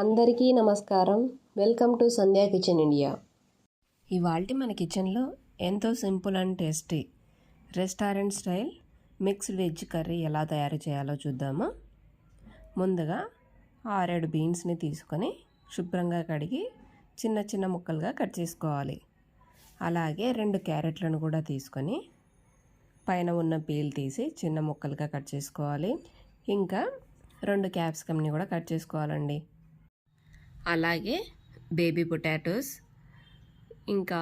అందరికీ నమస్కారం. Welcome to Sandhya kitchen India. ఇవాళ మన కిచెన్లో ఎంతో simple and tasty restaurant style mixed veg curry ఎలా తయారు చేయాలో చూద్దామా? ముందుగా ఆరేడు బీన్స్ని తీసుకొని శుభ్రంగా కడిగి చిన్న చిన్న ముక్కలుగా కట్ చేసుకోవాలి. అలాగే రెండు క్యారెట్లను కూడా తీసుకొని పైన ఉన్న పీల్ తీసి చిన్న ముక్కలుగా కట్ చేసుకోవాలి. ఇంకా రెండు క్యాప్సికమ్ని కూడా కట్ చేసుకోవాలండి. అలాగే బేబీ పొటాటోస్ ఇంకా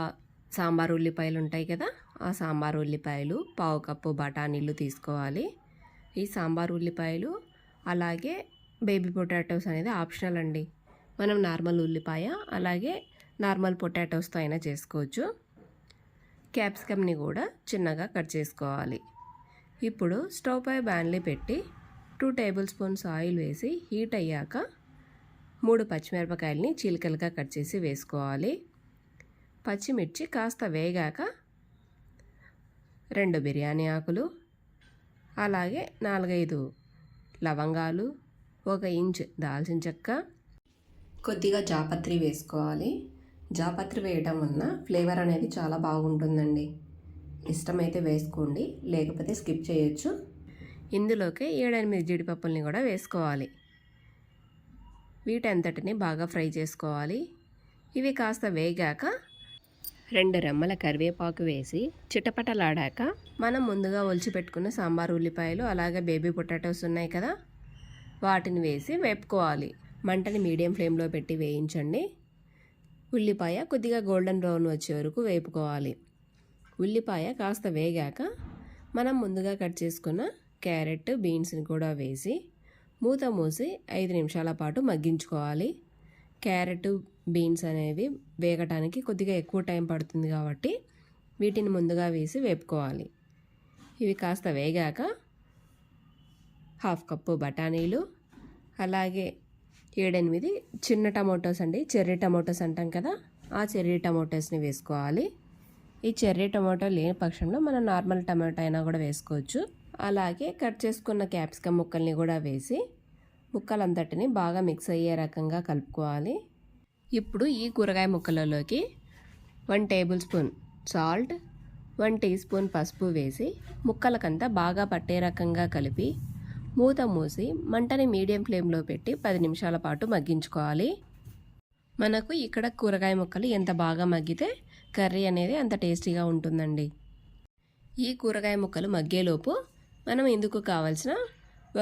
సాంబార్ ఉల్లిపాయలు ఉంటాయి కదా ఆ సాంబార్ ఉల్లిపాయలు పావు కప్పు బఠానీలు తీసుకోవాలి. ఈ సాంబార్ ఉల్లిపాయలు అలాగే బేబీ పొటాటోస్ అనేది ఆప్షనల్ అండి. మనం నార్మల్ ఉల్లిపాయ అలాగే నార్మల్ పొటాటోస్తో అయినా చేసుకోవచ్చు. క్యాప్సికమ్ని కూడా చిన్నగా కట్ చేసుకోవాలి. ఇప్పుడు స్టవ్ పై బ్యాన్లీ పెట్టి టూ టేబుల్ స్పూన్స్ ఆయిల్ వేసి హీట్ అయ్యాక మూడు పచ్చిమిరపకాయలని చీలికలుగా కట్ చేసి వేసుకోవాలి. పచ్చిమిర్చి కాస్త వేగాక రెండు బిర్యానీ ఆకులు అలాగే నాలుగైదు లవంగాలు ఒక ఇంచ్ దాల్చిన చెక్క. కొద్దిగా జాపత్రి వేసుకోవాలి. జాపత్రి వేయటం వలన ఫ్లేవర్ అనేది చాలా బాగుంటుందండి. ఇష్టమైతే వేసుకోండి లేకపోతే స్కిప్ చేయొచ్చు. ఇందులోకి ఏడెనిమిది జీడిపప్పుల్ని కూడా వేసుకోవాలి. వీటంతటిని బాగా ఫ్రై చేసుకోవాలి. ఇవి కాస్త వేగాక రెండు రెమ్మల కరివేపాకు వేసి చిటపటలాడాక మనం ముందుగా ఒలిచిపెట్టుకున్న సాంబార్ ఉల్లిపాయలు అలాగే బేబీ పొటాటోస్ ఉన్నాయి కదా వాటిని వేసి వేపుకోవాలి. మంటని మీడియం ఫ్లేమ్లో పెట్టి వేయించండి. ఉల్లిపాయ కొద్దిగా గోల్డెన్ బ్రౌన్ వచ్చే వరకు వేపుకోవాలి. ఉల్లిపాయ కాస్త వేగాక మనం ముందుగా కట్ చేసుకున్న క్యారెట్ బీన్స్ని కూడా వేసి మూత మూసి ఐదు నిమిషాల పాటు మగ్గించుకోవాలి. క్యారెట్ బీన్స్ అనేవి వేగటానికి కొద్దిగా ఎక్కువ టైం పడుతుంది కాబట్టి వీటిని ముందుగా వేసి వేపుకోవాలి. ఇవి కాస్త వేగాక హాఫ్ కప్పు బఠానీలు అలాగే ఏడెనిమిది చిన్న టమోటోస్ అండి చెర్రీ టమోటోస్ అంటాం కదా ఆ చెర్రీ టమోటోస్ని వేసుకోవాలి. ఈ చెర్రీ టమాటో లేని పక్షంలో మనం నార్మల్ టమాటో అయినా కూడా వేసుకోవచ్చు. అలాగే కట్ చేసుకున్న క్యాప్సికమ్ ముక్కల్ని కూడా వేసి ముక్కలంతటిని బాగా మిక్స్ అయ్యే రకంగా కలుపుకోవాలి. ఇప్పుడు ఈ కూరగాయ ముక్కలలోకి one table spoon salt one tea spoon పసుపు వేసి ముక్కలకంతా బాగా పట్టే రకంగా కలిపి మూత మూసి మంటని మీడియం ఫ్లేమ్లో పెట్టి పది నిమిషాల పాటు మగ్గించుకోవాలి. మనకు ఇక్కడ కూరగాయ ముక్కలు ఎంత బాగా మగ్గితే కర్రీ అనేది అంత టేస్టీగా ఉంటుందండి. ఈ కూరగాయ ముక్కలు మగ్గేలోపు మనం ఇందుకు కావలసిన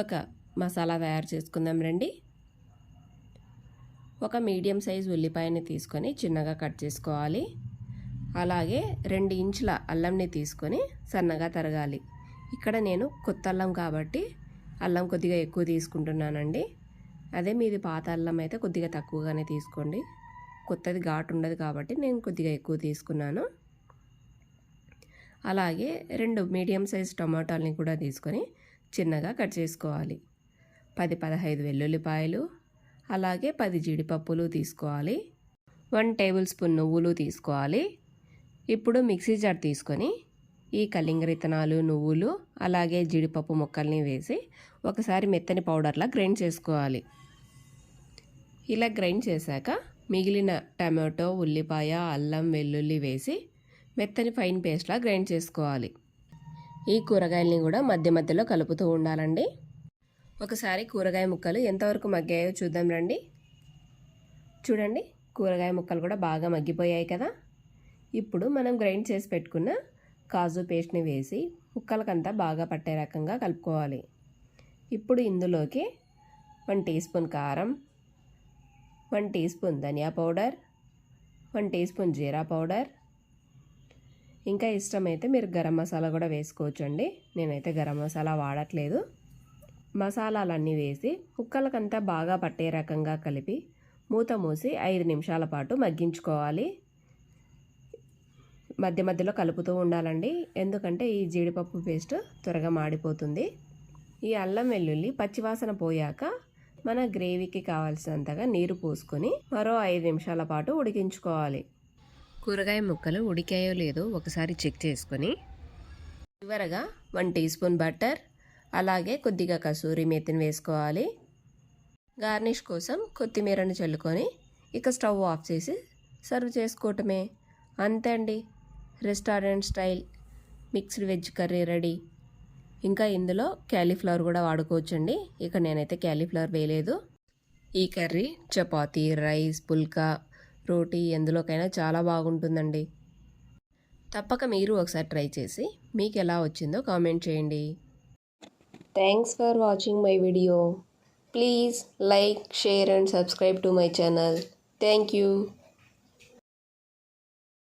ఒక మసాలా తయారు చేసుకుందాం రండి. ఒక మీడియం సైజ్ ఉల్లిపాయని తీసుకొని చిన్నగా కట్ చేసుకోవాలి. అలాగే రెండు ఇంచుల అల్లంని తీసుకొని సన్నగా తరగాలి. ఇక్కడ నేను కొత్త అల్లం కాబట్టి అల్లం కొద్దిగా ఎక్కువ తీసుకుంటున్నానండి. అదే మీది పాత అల్లం అయితే కొద్దిగా తక్కువగానే తీసుకోండి. కొత్తది ఘాటు ఉండదు కాబట్టి నేను కొద్దిగా ఎక్కువ తీసుకున్నాను. అలాగే రెండు మీడియం సైజ్ టమాటాలని కూడా తీసుకొని చిన్నగా కట్ చేసుకోవాలి. పది పదహైదు వెల్లుల్లిపాయలు అలాగే పది జీడిపప్పులు తీసుకోవాలి. వన్ టేబుల్ స్పూన్ నువ్వులు తీసుకోవాలి. ఇప్పుడు మిక్సీ జార్ తీసుకొని ఈ కలింగరితనాలు నువ్వులు అలాగే జీడిపప్పు ముక్కల్ని వేసి ఒకసారి మెత్తని పౌడర్లా గ్రైండ్ చేసుకోవాలి. ఇలా గ్రైండ్ చేశాక మిగిలిన టమాటో ఉల్లిపాయ అల్లం వెల్లుల్లి వేసి మెత్తని ఫైన్ పేస్ట్లా గ్రైండ్ చేసుకోవాలి. ఈ కూరగాయల్ని కూడా మధ్య మధ్యలో కలుపుతూ ఉండాలండి. ఒకసారి కూరగాయ ముక్కలు ఎంతవరకు మగ్గాయో చూద్దాం రండి. చూడండి కూరగాయ ముక్కలు కూడా బాగా మగ్గిపోయాయి కదా. ఇప్పుడు మనం గ్రైండ్ చేసి పెట్టుకున్న కాజు పేస్ట్ని వేసి ముక్కలకంతా బాగా పట్టే రకంగా కలుపుకోవాలి. ఇప్పుడు ఇందులోకి వన్ టీ స్పూన్ కారం one tea spoon dhania powder one tea spoon jeera powder ఇంకా ఇష్టమైతే మీరు గరం మసాలా కూడా వేసుకోవచ్చు అండి నేనైతే గరం మసాలా వాడట్లేదు. మసాలాలన్నీ వేసి ముక్కలకంతా బాగా పట్టే రకంగా కలిపి మూత మూసి ఐదు నిమిషాల పాటు మగ్గించుకోవాలి. మధ్య మధ్యలో కలుపుతూ ఉండాలండి. ఎందుకంటే ఈ జీడిపప్పు పేస్ట్ త్వరగా మాడిపోతుంది. ఈ అల్లం వెల్లుల్లి పచ్చివాసన పోయాక మన గ్రేవీకి కావాల్సినంతగా నీరు పోసుకొని మరో ఐదు నిమిషాల పాటు ఉడికించుకోవాలి. కూరగాయ ముక్కలు ఉడికాయో లేదో ఒకసారి చెక్ చేసుకొని చివరగా వన్ టీ స్పూన్ బటర్ అలాగే కొద్దిగా కసూరి మెత్తిని వేసుకోవాలి. గార్నిష్ కోసం కొత్తిమీరను చల్లుకొని ఇక స్టవ్ ఆఫ్ చేసి సర్వ్ చేసుకోవటమే. అంతే అండి. Restaurant style. Mixed veg curry ready. ఇంకా ఇందులో క్యాలీఫ్లవర్ కూడా వాడుకోవచ్చండి. ఇక నేనైతే క్యాలీఫ్లవర్ వేయలేదు. ఈ కర్రీ చపాతీ రైస్ పుల్కా రోటీ ఎందులోకైనా చాలా బాగుంటుందండి. తప్పక మీరు ఒకసారి ట్రై చేసి మీకు ఎలా వచ్చిందో కామెంట్ చేయండి. Thanks for watching my video please like share and subscribe to my channel thank you